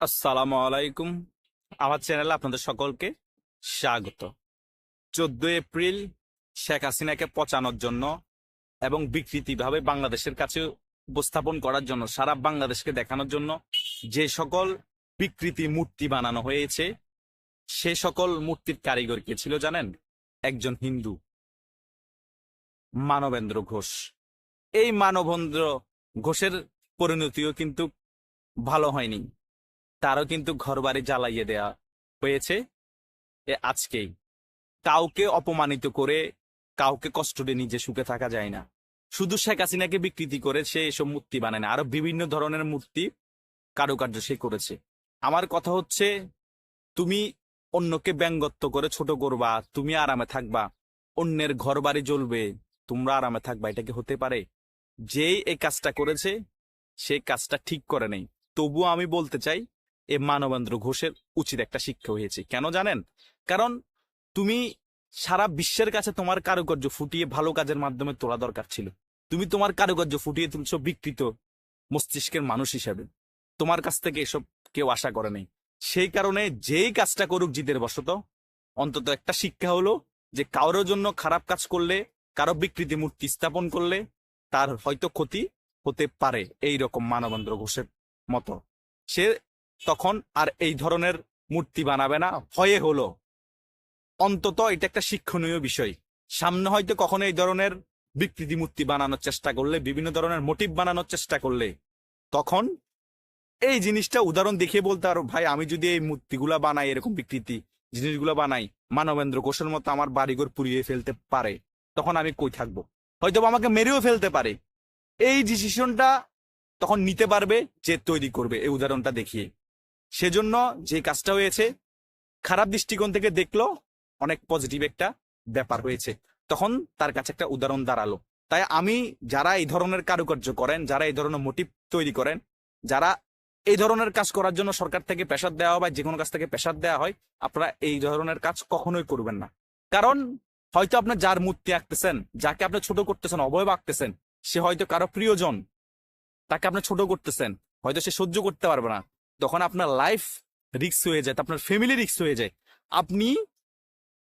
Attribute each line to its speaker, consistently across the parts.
Speaker 1: আসসালামু আলাইকুম। আমার চ্যানেলে আপনাদের সকলকে স্বাগত। চোদ্দ এপ্রিল, শেখ হাসিনাকে পচানোর জন্য এবং বিকৃতিভাবে বাংলাদেশের কাছে উপস্থাপন করার জন্য, সারা বাংলাদেশকে দেখানোর জন্য যে সকল বিকৃতি মূর্তি বানানো হয়েছে, সে সকল মূর্তির কারিগর কে ছিল জানেন? একজন হিন্দু, মানবেন্দ্র ঘোষ। এই মানবেন্দ্র ঘোষের পরিণতিও কিন্তু ভালো হয়নি। তারও কিন্তু ঘরবাড়ি জ্বালাইয়ে দেয়া হয়েছে এ আজকেই। কাউকে অপমানিত করে কাউকে কষ্ট দিয়ে নিজে সুখে থাকা যায় না। শুধু শেখ হাসিনাকে বিকৃতি করে সে এসব মূর্তি বানায় না, আরও বিভিন্ন ধরনের মূর্তি কারুকার্য সে করেছে। আমার কথা হচ্ছে, তুমি অন্যকে ব্যঙ্গত্ব করে ছোট করবা, তুমি আরামে থাকবা, অন্যের ঘর বাড়ি জ্বলবে, তোমরা আরামে থাকবা, এটা কি হতে পারে? যেই এই কাজটা করেছে, সে কাজটা ঠিক করে নেই। তবুও আমি বলতে চাই এ মানবেন্দ্র ঘোষের উচিত একটা শিক্ষা হয়েছে। কেন জানেন? কারণ তুমি সারা বিশ্বের কাছে তোমার কারুকার্য ফুটিয়ে ভালো কাজের মাধ্যমে তোলা দরকার ছিল। তুমি তোমার কারুকার্য ফুটিয়ে তুলছো বিকৃত মস্তিষ্কের মানুষ হিসাবে। তোমার কাছ থেকে এসব কেউ আশা করে নেই। সেই কারণে যেই কাজটা করুক জিদের বশত, অন্তত একটা শিক্ষা হলো যে কারোর জন্য খারাপ কাজ করলে, কারও বিকৃতি মূর্তি স্থাপন করলে তার হয়তো ক্ষতি হতে পারে এই রকম মানবেন্দ্র ঘোষের মতো। সে তখন আর এই ধরনের মূর্তি বানাবে না। ভয়ে হলো। অন্তত এটা একটা শিক্ষণীয় বিষয়। সামনে হয়তো কখনো এই ধরনের বিকৃতি মূর্তি বানানোর চেষ্টা করলে, বিভিন্ন ধরনের মোটিভ বানানোর চেষ্টা করলে, তখন এই জিনিসটা উদাহরণ দেখিয়ে বলতে পারো ভাই, আমি যদি এই মূর্তিগুলা বানাই, এরকম বিকৃতি জিনিসগুলো বানাই, মানবেন্দ্র ঘোষের মতো আমার বাড়িঘর পুড়িয়ে ফেলতে পারে, তখন আমি কই থাকব? হয়তো আমাকে মেরেও ফেলতে পারে। এই ডিসিশনটা তখন নিতে পারবে, যে তৈরি করবে, এই উদাহরণটা দেখিয়ে। সেজন্য যে কাজটা হয়েছে, খারাপ দৃষ্টিকোণ থেকে দেখল, অনেক পজিটিভ একটা ব্যাপার হয়েছে। তখন তার কাছে একটা উদাহরণ দাঁড়াল। তাই আমি, যারা এই ধরনের কারুকার্য করেন, যারা এই ধরনের মোটিভ তৈরি করেন, যারা এই ধরনের কাজ করার জন্য সরকার থেকে পেশার দেওয়া হয় বা যে কোনো কাজ থেকে পেশার দেওয়া হয়, আপনারা এই ধরনের কাজ কখনোই করবেন না। কারণ হয়তো আপনি যার মূর্তি আঁকতেছেন, যাকে আপনি ছোট করতেছেন, অবয়ব আঁকতেছেন, সে হয়তো কারও প্রিয়জন, তাকে আপনি ছোট করতেছেন, হয়তো সে সহ্য করতে পারবে না। তখন আপনার লাইফ রিক্স হয়ে যায়, আপনার ফ্যামিলি রিক্স হয়ে যায়। আপনি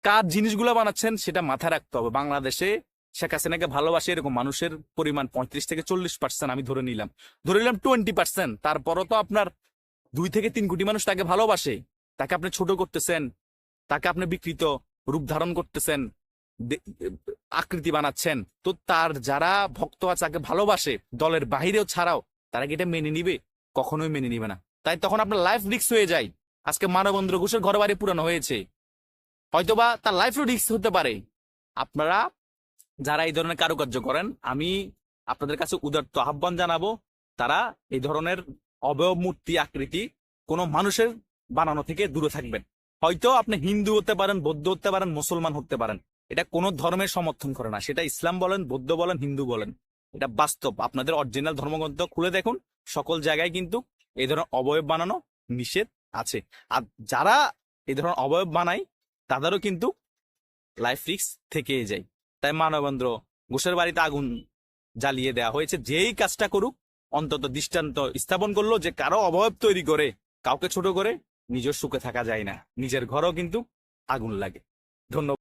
Speaker 1: কার জিনিসগুলো বানাচ্ছেন সেটা মাথায় রাখতে হবে। বাংলাদেশে শেখ হাসিনাকে ভালোবাসে এরকম মানুষের পরিমাণ পঁয়ত্রিশ থেকে চল্লিশ পার্সেন্ট আমি ধরে নিলাম। ধরে নিলাম টোয়েন্টি পার্সেন্ট তারপরও তো আপনার দুই থেকে তিন কোটি মানুষ তাকে ভালোবাসে। তাকে আপনি ছোট করতেছেন, তাকে আপনি বিকৃত রূপ ধারণ করতেছেন আকৃতি বানাচ্ছেন। তো তার যারা ভক্ত আছে, তাকে ভালোবাসে, দলের বাহিরেও ছাড়াও, তারা কি এটা মেনে নিবে? কখনোই মেনে নিবে না। তাই তখন আপনার লাইফ রিক্স হয়ে যায়। আজকে মানবেন্দ্র ঘোষের ঘর বাড়ি পুরানো হয়েছে। হয়তোবা তার লাইফও রিস্ক হতে পারে। আপনারা যারা এই ধরনের কারুকার্য করেন, আমি আপনাদের কাছে উদার্ত আহ্বান জানাব, তারা এই ধরনের অবয়ব মূর্তি আকৃতি কোনো মানুষের বানানো থেকে দূরে থাকবেন। হয়তো আপনি হিন্দু হতে পারেন, বৌদ্ধ হতে পারেন, মুসলমান হতে পারেন। এটা কোনো ধর্মের সমর্থন করে না। সেটা ইসলাম বলেন, বৌদ্ধ বলেন, হিন্দু বলেন। এটা বাস্তব। আপনাদের অরিজিনাল ধর্মগ্রন্থ খুলে দেখুন। সকল জায়গায় কিন্তু এই ধরনের অবয়ব বানানো নিষেধ আছে। আর যারা এই ধরনের অবয়ব বানায়, তাদেরও কিন্তু লাইফ রিক্স থেকে যায়। তাই মানবেন্দ্র, ঘোষের বাড়িতে আগুন জ্বালিয়ে দেওয়া হয়েছে। যেই কাজটা করুক, অন্তত দৃষ্টান্ত স্থাপন করল যে, কারও অবয়ব তৈরি করে, কাউকে ছোট করে নিজের সুখে থাকা যায় না। নিজের ঘরও কিন্তু আগুন লাগে। ধন্যবাদ।